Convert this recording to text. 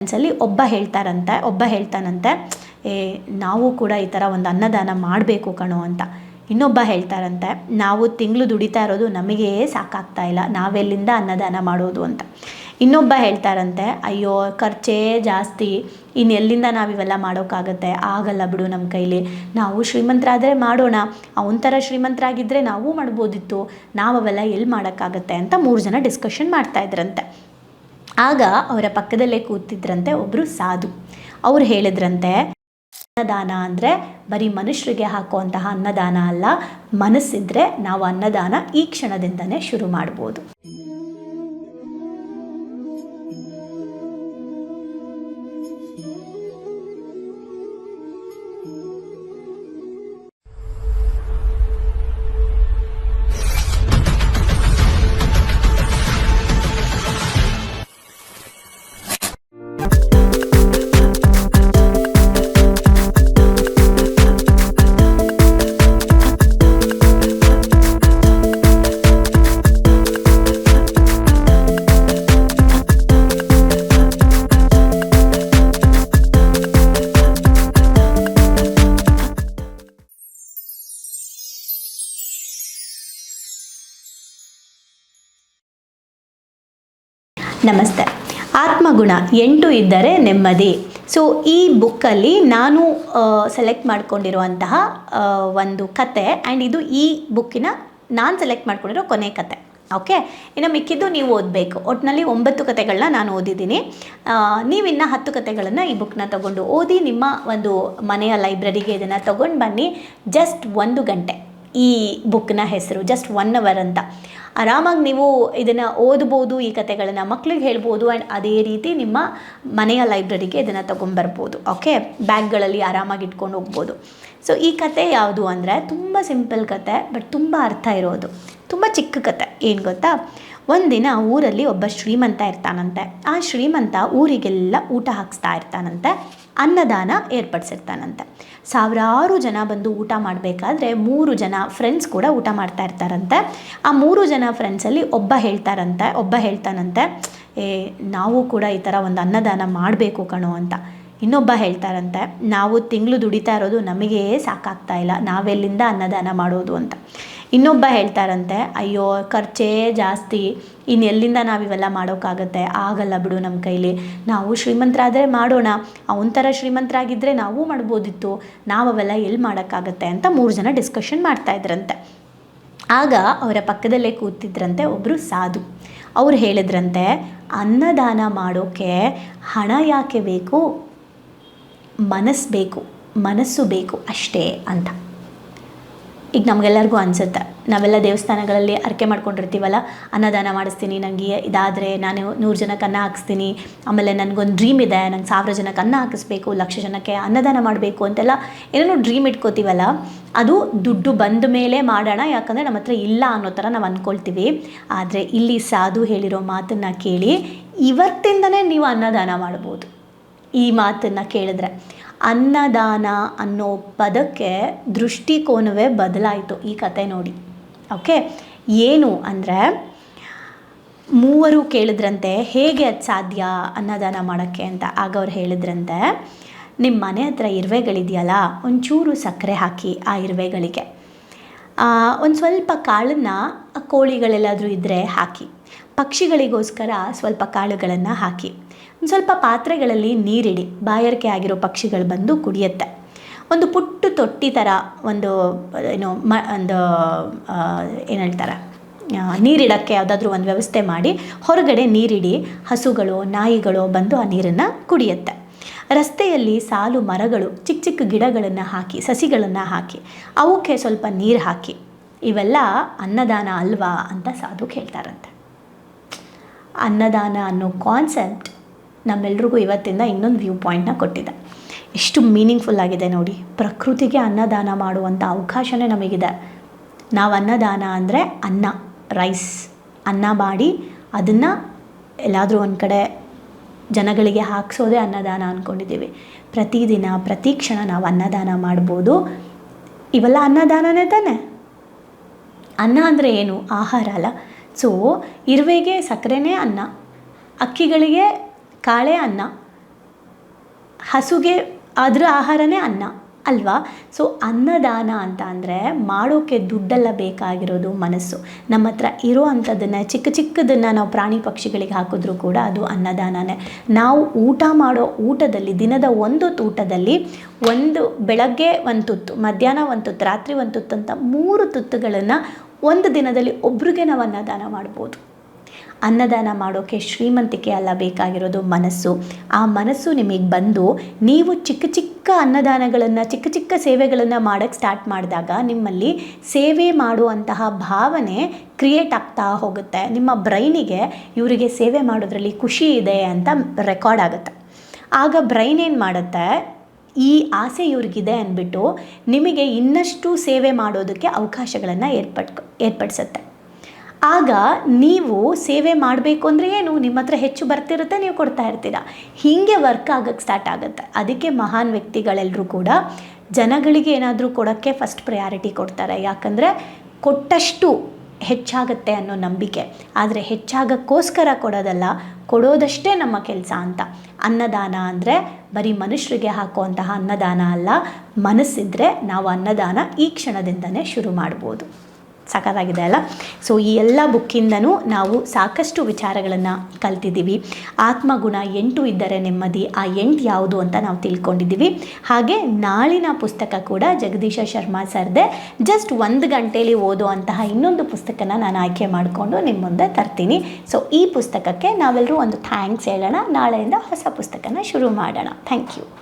ಫ್ರೆಂಡ್ಸಲ್ಲಿ ಒಬ್ಬ ಹೇಳ್ತಾರಂತೆ, ಒಬ್ಬ ಹೇಳ್ತಾನಂತೆ, ಏ, ನಾವು ಕೂಡ ಈ ಥರ ಒಂದು ಅನ್ನದಾನ ಮಾಡಬೇಕು ಕಣೋ ಅಂತ. ಇನ್ನೊಬ್ಬ ಹೇಳ್ತಾರಂತೆ, ನಾವು ತಿಂಗಳು ದುಡಿತಾ ಇರೋದು ನಮಗೆ ಸಾಕಾಗ್ತಾ ಇಲ್ಲ, ನಾವೆಲ್ಲಿಂದ ಅನ್ನದಾನ ಮಾಡೋದು ಅಂತ. ಇನ್ನೊಬ್ಬ ಹೇಳ್ತಾರಂತೆ, ಅಯ್ಯೋ, ಖರ್ಚೇ ಜಾಸ್ತಿ ಇನ್ನು ಎಲ್ಲಿಂದ ನಾವು ಇವೆಲ್ಲ ಮಾಡೋಕ್ಕಾಗತ್ತೆ ಆಗಲ್ಲ ಬಿಡು ನಮ್ಮ ಕೈಲಿ. ನಾವು ಶ್ರೀಮಂತರಾದರೆ ಮಾಡೋಣ. ಅವನ ಥರ ಶ್ರೀಮಂತರಾಗಿದ್ದರೆ ನಾವು ಮಾಡ್ಬೋದಿತ್ತು. ನಾವು ಅವೆಲ್ಲ ಎಲ್ಲಿ ಮಾಡೋಕ್ಕಾಗತ್ತೆ? ಅಂತ ಮೂರು ಜನ ಡಿಸ್ಕಷನ್ ಮಾಡ್ತಾ ಇದ್ರಂತೆ. ಆಗ ಅವರ ಪಕ್ಕದಲ್ಲೇ ಕೂತಿದ್ರಂತೆ ಒಬ್ಬರು ಸಾಧು. ಅವ್ರು ಹೇಳಿದ್ರಂತೆ, ಅನ್ನದಾನ ಅಂದರೆ ಬರೀ ಮನುಷ್ಯರಿಗೆ ಹಾಕುವಂತಹ ಅನ್ನದಾನ ಅಲ್ಲ, ಮನಸ್ಸಿದ್ರೆ ನಾವು ಅನ್ನದಾನ ಈ ಕ್ಷಣದಿಂದನೇ ಶುರು ಮಾಡ್ಬೋದು. ನಮಸ್ತೆ. ಆತ್ಮಗುಣ ಎಂಟು ಇದ್ದರೆ ನೆಮ್ಮದಿ. ಸೊ ಈ ಬುಕ್ಕಲ್ಲಿ ನಾನು ಸೆಲೆಕ್ಟ್ ಮಾಡ್ಕೊಂಡಿರುವಂತಹ ಒಂದು ಕತೆ ಆ್ಯಂಡ್ ಇದು ಈ ಬುಕ್ಕಿನ ನಾನು ಸೆಲೆಕ್ಟ್ ಮಾಡ್ಕೊಂಡಿರೋ ಕೊನೆ ಕತೆ. ಓಕೆ ಇನ್ನು ಮಿಕ್ಕಿದ್ದು ನೀವು ಓದಬೇಕು. ಒಟ್ಟಿನಲ್ಲಿ ಒಂಬತ್ತು ಕತೆಗಳನ್ನ ನಾನು ಓದಿದ್ದೀನಿ. ನೀವಿನ್ನು ಹತ್ತು ಕತೆಗಳನ್ನು ಈ ಬುಕ್ನ ತಗೊಂಡು ಓದಿ ನಿಮ್ಮ ಒಂದು ಮನೆಯ ಲೈಬ್ರರಿಗೆ ಇದನ್ನು ತಗೊಂಡು ಬನ್ನಿ. ಜಸ್ಟ್ ಒಂದು ಗಂಟೆ. ಈ ಬುಕ್ನ ಹೆಸರು ಜಸ್ಟ್ ಒನ್ ಅವರ್ ಅಂತ. ಆರಾಮಾಗಿ ನೀವು ಇದನ್ನು ಓದ್ಬೋದು, ಈ ಕತೆಗಳನ್ನು ಮಕ್ಳಿಗೆ ಹೇಳ್ಬೋದು ಆ್ಯಂಡ್ ಅದೇ ರೀತಿ ನಿಮ್ಮ ಮನೆಯ ಲೈಬ್ರರಿಗೆ ಇದನ್ನು ತೊಗೊಂಬರ್ಬೋದು ಓಕೆ ಬ್ಯಾಗ್ಗಳಲ್ಲಿ ಆರಾಮಾಗಿ ಇಟ್ಕೊಂಡು ಹೋಗ್ಬೋದು. ಸೊ ಈ ಕತೆ ಯಾವುದು ಅಂದರೆ ತುಂಬ ಸಿಂಪಲ್ ಕತೆ ಬಟ್ ತುಂಬ ಅರ್ಥ ಇರೋದು. ತುಂಬ ಚಿಕ್ಕ ಕತೆ ಏನು ಗೊತ್ತಾ? ಒಂದಿನ ಊರಲ್ಲಿ ಒಬ್ಬ ಶ್ರೀಮಂತ ಇರ್ತಾನಂತೆ. ಆ ಶ್ರೀಮಂತ ಊರಿಗೆಲ್ಲ ಊಟ ಹಾಕಿಸ್ತಾ ಇರ್ತಾನಂತೆ. ಅನ್ನದಾನ ಏರ್ಪಡಿಸಿರ್ತಾನಂತೆ. ಸಾವಿರಾರು ಜನ ಬಂದು ಊಟ ಮಾಡಬೇಕಾದ್ರೆ ಮೂರು ಜನ ಫ್ರೆಂಡ್ಸ್ ಕೂಡ ಊಟ ಮಾಡ್ತಾ ಇರ್ತಾರಂತೆ. ಆ ಮೂರು ಜನ ಫ್ರೆಂಡ್ಸಲ್ಲಿ ಒಬ್ಬ ಹೇಳ್ತಾರಂತೆ, ಒಬ್ಬ ಹೇಳ್ತಾನಂತೆ, ಏ, ನಾವು ಕೂಡ ಈ ಥರ ಒಂದು ಅನ್ನದಾನ ಮಾಡಬೇಕು ಕಣೋ ಅಂತ. ಇನ್ನೊಬ್ಬ ಹೇಳ್ತಾರಂತೆ, ನಾವು ತಿಂಗಳು ದುಡಿತಾ ಇರೋದು ನಮಗೇ ಸಾಕಾಗ್ತಾ ಇಲ್ಲ, ನಾವೆಲ್ಲಿಂದ ಅನ್ನದಾನ ಮಾಡೋದು ಅಂತ. ಇನ್ನೊಬ್ಬ ಹೇಳ್ತಾರಂತೆ, ಅಯ್ಯೋ, ಖರ್ಚೇ ಜಾಸ್ತಿ. ಇನ್ನು ಎಲ್ಲಿಂದ ನಾವು ಇವೆಲ್ಲ ಮಾಡೋಕ್ಕಾಗತ್ತೆ? ಆಗಲ್ಲ ಬಿಡು ನಮ್ಮ ಕೈಲಿ. ನಾವು ಶ್ರೀಮಂತರಾದರೆ ಮಾಡೋಣ. ಅವನ ಥರ ಶ್ರೀಮಂತರಾಗಿದ್ದರೆ ನಾವು ಮಾಡ್ಬೋದಿತ್ತು. ನಾವು ಅವೆಲ್ಲ ಎಲ್ಲಿ ಮಾಡೋಕ್ಕಾಗತ್ತೆ? ಅಂತ ಮೂರು ಜನ ಡಿಸ್ಕಷನ್ ಮಾಡ್ತಾಯಿದ್ರಂತೆ ಆಗ ಅವರ ಪಕ್ಕದಲ್ಲೇ ಕೂತಿದ್ರಂತೆ ಒಬ್ಬರು ಸಾಧು. ಅವ್ರು ಹೇಳಿದ್ರಂತೆ, ಅನ್ನದಾನ ಮಾಡೋಕ್ಕೆ ಹಣ ಯಾಕೆ ಬೇಕು? ಮನಸ್ಸು ಬೇಕು. ಮನಸ್ಸು ಬೇಕು ಅಷ್ಟೇ, ಅಂತ. ಈಗ ನಮಗೆಲ್ಲರಿಗೂ ಅನಿಸುತ್ತೆ. ನಾವೆಲ್ಲ ದೇವಸ್ಥಾನಗಳಲ್ಲಿ ಅರ್ಕೆ ಮಾಡ್ಕೊಂಡಿರ್ತೀವಲ್ಲ, ಅನ್ನದಾನ ಮಾಡಿಸ್ತೀನಿ ನನಗೆ ಇದಾದರೆ ನಾನು ನೂರು ಜನಕ್ಕೆ ಅನ್ನ ಹಾಕಿಸ್ತೀನಿ, ಆಮೇಲೆ ನನಗೊಂದು ಡ್ರೀಮ್ ಇದೆ, ನಂಗೆ ಸಾವಿರ ಜನಕ್ಕೆ ಅನ್ನ ಹಾಕಿಸ್ಬೇಕು, ಲಕ್ಷ ಜನಕ್ಕೆ ಅನ್ನದಾನ ಮಾಡಬೇಕು ಅಂತೆಲ್ಲ ಏನೇನೋ ಡ್ರೀಮ್ ಇಟ್ಕೋತೀವಲ್ಲ, ಅದು ದುಡ್ಡು ಬಂದ ಮೇಲೆ ಮಾಡೋಣ, ಯಾಕಂದರೆ ನಮ್ಮ ಹತ್ರ ಇಲ್ಲ ಅನ್ನೋ ಥರ ನಾವು ಅಂದ್ಕೊಳ್ತೀವಿ ಆದರೆ ಇಲ್ಲಿ ಸಾಧು ಹೇಳಿರೋ ಮಾತನ್ನು ಕೇಳಿ ಇವತ್ತಿಂದನೇ ನೀವು ಅನ್ನದಾನ ಮಾಡ್ಬೋದು. ಈ ಮಾತನ್ನು ಕೇಳಿದ್ರೆ ಅನ್ನದಾನ ಅನ್ನೋ ಪದಕ್ಕೆ ದೃಷ್ಟಿಕೋನವೇ ಬದಲಾಯಿತು ಈ ಕತೆ ನೋಡಿ. ಓಕೆ? ಏನು ಅಂದರೆ, ಮೂವರು ಕೇಳಿದ್ರಂತೆ, ಹೇಗೆ ಅದು ಸಾಧ್ಯ ಅನ್ನದಾನ ಮಾಡೋಕ್ಕೆ ಅಂತ ಆಗ ಅವ್ರು ಹೇಳಿದ್ರಂತೆ ನಿಮ್ಮ ಮನೆ ಹತ್ರ ಇರುವೆಗಳಿದೆಯಲ್ಲ, ಒಂಚೂರು ಸಕ್ಕರೆ ಹಾಕಿ ಆ ಇರುವೆಗಳಿಗೆ. ಒಂದು ಸ್ವಲ್ಪ ಕಾಳನ್ನು ಕೋಳಿಗಳೆಲ್ಲಾದರೂ ಇದ್ದರೆ ಹಾಕಿ. ಪಕ್ಷಿಗಳಿಗೋಸ್ಕರ ಸ್ವಲ್ಪ ಕಾಳುಗಳನ್ನು ಹಾಕಿ. ಒಂದು ಸ್ವಲ್ಪ ಪಾತ್ರೆಗಳಲ್ಲಿ ನೀರಿಡಿ. ಬಾಯಾರಿಕೆ ಆಗಿರೋ ಪಕ್ಷಿಗಳು ಬಂದು ಕುಡಿಯುತ್ತೆ. ಒಂದು ಪುಟ್ಟು ತೊಟ್ಟಿ ಥರ ಒಂದು, ಏನು, ಮ, ಒಂದು ಏನು ಹೇಳ್ತಾರೆ? ನೀರಿಡೋಕ್ಕೆ ಯಾವುದಾದ್ರೂ ಒಂದು ವ್ಯವಸ್ಥೆ ಮಾಡಿ ಹೊರಗಡೆ ನೀರಿಡಿ, ಹಸುಗಳು, ನಾಯಿಗಳು ಬಂದು ಆ ನೀರನ್ನು ಕುಡಿಯುತ್ತೆ. ರಸ್ತೆಯಲ್ಲಿ ಸಾಲು ಮರಗಳು, ಚಿಕ್ಕ ಚಿಕ್ಕ ಗಿಡಗಳನ್ನು ಹಾಕಿ, ಸಸಿಗಳನ್ನು ಹಾಕಿ, ಅವಕ್ಕೆ ಸ್ವಲ್ಪ ನೀರು ಹಾಕಿ, ಇವೆಲ್ಲ ಅನ್ನದಾನ ಅಲ್ವಾ ಅಂತ ಸಾಧು ಕೇಳ್ತಾರಂತೆ. ಅನ್ನದಾನ ಅನ್ನೋ ಕಾನ್ಸೆಪ್ಟ್ ನಮ್ಮೆಲ್ರಿಗೂ ಇವತ್ತಿಂದ ಇನ್ನೊಂದು ವ್ಯೂ ಪಾಯಿಂಟ್ನ ಕೊಟ್ಟಿದೆ. ಎಷ್ಟು ಮೀನಿಂಗ್ಫುಲ್ ಆಗಿದೆ ನೋಡಿ. ಪ್ರಕೃತಿಗೆ ಅನ್ನದಾನ ಮಾಡುವಂಥ ಅವಕಾಶವೇ ನಮಗಿದೆ. ನಾವು ಅನ್ನದಾನ ಅಂದರೆ ಅನ್ನ ರೈಸ್ ಅನ್ನ ಮಾಡಿ ಅದನ್ನು ಎಲ್ಲಾದರೂ ಒಂದು ಕಡೆ ಜನಗಳಿಗೆ ಹಾಕ್ಸೋದೇ ಅನ್ನದಾನ ಅಂದ್ಕೊಂಡಿದ್ದೀವಿ ಪ್ರತಿದಿನ, ಪ್ರತಿ ಕ್ಷಣ ನಾವು ಅನ್ನದಾನ ಮಾಡ್ಬೋದು. ಇವೆಲ್ಲ ಅನ್ನದಾನನೇ ತಾನೆ? ಅನ್ನ ಅಂದರೆ ಏನು? ಆಹಾರ ಅಲ್ಲ. ಸೊ ಇರುವೆಗೆ ಸಕ್ಕರೆನೇ ಅನ್ನ. ಅಕ್ಕಿಗಳಿಗೆ ಕಾಳೆ ಅನ್ನ, ಹಸುಗೆ ಅದರ ಆಹಾರನೇ ಅನ್ನ ಅಲ್ವಾ? ಸೊ ಅನ್ನದಾನ ಅಂತ ಅಂದರೆ ಮಾಡೋಕ್ಕೆ ದುಡ್ಡೆಲ್ಲ ಬೇಕಾಗಿರೋದು ಮನಸ್ಸು. ನಮ್ಮ ಹತ್ರ ಇರೋ ಅಂಥದ್ದನ್ನು, ಚಿಕ್ಕ ಚಿಕ್ಕದನ್ನು ನಾವು ಪ್ರಾಣಿ ಪಕ್ಷಿಗಳಿಗೆ ಹಾಕಿದ್ರೂ ಕೂಡ ಅದು ಅನ್ನದಾನನೇ. ನಾವು ಊಟ ಮಾಡೋ ಊಟದಲ್ಲಿ, ದಿನದ ಒಂದು ಊಟದಲ್ಲಿ ಒಂದು ಬೆಳಗ್ಗೆ ಒಂದು ತುತ್ತು, ಮಧ್ಯಾಹ್ನ ಒಂದು ತುತ್ತು, ರಾತ್ರಿ ಒಂದು ತುತ್ತು ಅಂತ ಮೂರು ತುತ್ತುಗಳನ್ನು ಒಂದು ದಿನದಲ್ಲಿ ಒಬ್ರಿಗೆ ನಾವು ಅನ್ನದಾನ ಮಾಡ್ಬೋದು. ಅನ್ನದಾನ ಮಾಡೋಕ್ಕೆ ಶ್ರೀಮಂತಿಕೆ ಅಲ್ಲ ಬೇಕಾಗಿರೋದು ಮನಸ್ಸು. ಆ ಮನಸ್ಸು ನಿಮಗೆ ಬಂದು ನೀವು ಚಿಕ್ಕ ಚಿಕ್ಕ ಅನ್ನದಾನಗಳನ್ನು, ಚಿಕ್ಕ ಚಿಕ್ಕ ಸೇವೆಗಳನ್ನು ಮಾಡೋಕ್ಕೆ ಸ್ಟಾರ್ಟ್ ಮಾಡಿದಾಗ ನಿಮ್ಮಲ್ಲಿ ಸೇವೆ ಮಾಡುವಂತಹ ಭಾವನೆ ಕ್ರಿಯೇಟ್ ಆಗ್ತಾ ಹೋಗುತ್ತೆ. ನಿಮ್ಮ ಬ್ರೈನಿಗೆ ಇವರಿಗೆ ಸೇವೆ ಮಾಡೋದ್ರಲ್ಲಿ ಖುಷಿ ಇದೆ ಅಂತ ರೆಕಾರ್ಡ್ ಆಗುತ್ತೆ. ಆಗ ಬ್ರೈನ್ ಏನು ಮಾಡುತ್ತೆ? ಈ ಆಸೆ ಇವ್ರಿಗಿದೆ ಅಂದ್ಬಿಟ್ಟು ನಿಮಗೆ ಇನ್ನಷ್ಟು ಸೇವೆ ಮಾಡೋದಕ್ಕೆ ಅವಕಾಶಗಳನ್ನು ಏರ್ಪಡ್ ಏರ್ಪಡಿಸುತ್ತೆ. ಆಗ ನೀವು ಸೇವೆ ಮಾಡಬೇಕು ಅಂದರೆ ಏನು? ನಿಮ್ಮ ಹತ್ರ ಹೆಚ್ಚು ಬರ್ತಿರುತ್ತೆ, ನೀವು ಕೊಡ್ತಾ ಇರ್ತೀರ. ಹೀಗೆ ವರ್ಕ್ ಆಗಕ್ಕೆ ಸ್ಟಾರ್ಟ್ ಆಗುತ್ತೆ. ಅದಕ್ಕೆ ಮಹಾನ್ ವ್ಯಕ್ತಿಗಳೆಲ್ಲರೂ ಕೂಡ ಜನಗಳಿಗೆ ಏನಾದರೂ ಕೊಡೋಕ್ಕೆ ಫಸ್ಟ್ ಪ್ರಯಾರಿಟಿ ಕೊಡ್ತಾರೆ. ಯಾಕಂದರೆ ಕೊಟ್ಟಷ್ಟು ಹೆಚ್ಚಾಗತ್ತೆ ಅನ್ನೋ ನಂಬಿಕೆ. ಆದರೆ ಹೆಚ್ಚಾಗಕ್ಕೋಸ್ಕರ ಕೊಡೋದಲ್ಲ, ಕೊಡೋದಷ್ಟೇ ನಮ್ಮ ಕೆಲಸ ಅಂತ. ಅನ್ನದಾನ ಅಂದರೆ ಬರೀ ಮನುಷ್ಯರಿಗೆ ಹಾಕುವಂತಹ ಅನ್ನದಾನ ಅಲ್ಲ, ಮನಸ್ಸಿದ್ರೆ ನಾವು ಅನ್ನದಾನ ಈ ಕ್ಷಣದಿಂದನೇ ಶುರು ಮಾಡ್ಬೋದು. ಸಾಕಾಗಿದೆ ಅಲ್ಲ? ಸೊ ಈ ಎಲ್ಲ ಬುಕ್ಕಿಂದನೂ ನಾವು ಸಾಕಷ್ಟು ವಿಚಾರಗಳನ್ನು ಕಲ್ತಿದ್ದೀವಿ. ಆತ್ಮಗುಣ ಎಂಟು ಇದ್ದರೆ ನೆಮ್ಮದಿ, ಆ ಎಂಟು ಯಾವುದು ಅಂತ ನಾವು ತಿಳ್ಕೊಂಡಿದ್ದೀವಿ. ಹಾಗೆ ನಾಳಿನ ಪುಸ್ತಕ ಕೂಡ ಜಗದೀಶ ಶರ್ಮಾ ಸರ್ದೆ. ಜಸ್ಟ್ ಒಂದು ಗಂಟೇಲಿ ಓದುವಂತಹ ಇನ್ನೊಂದು ಪುಸ್ತಕನ ನಾನು ಆಯ್ಕೆ ಮಾಡಿಕೊಂಡು ನಿಮ್ಮ ಮುಂದೆ ತರ್ತೀನಿ. ಸೊ ಈ ಪುಸ್ತಕಕ್ಕೆ ನಾವೆಲ್ಲರೂ ಒಂದು ಥ್ಯಾಂಕ್ಸ್ ಹೇಳೋಣ. ನಾಳೆಯಿಂದ ಹೊಸ ಪುಸ್ತಕನ ಶುರು ಮಾಡೋಣ. Thank you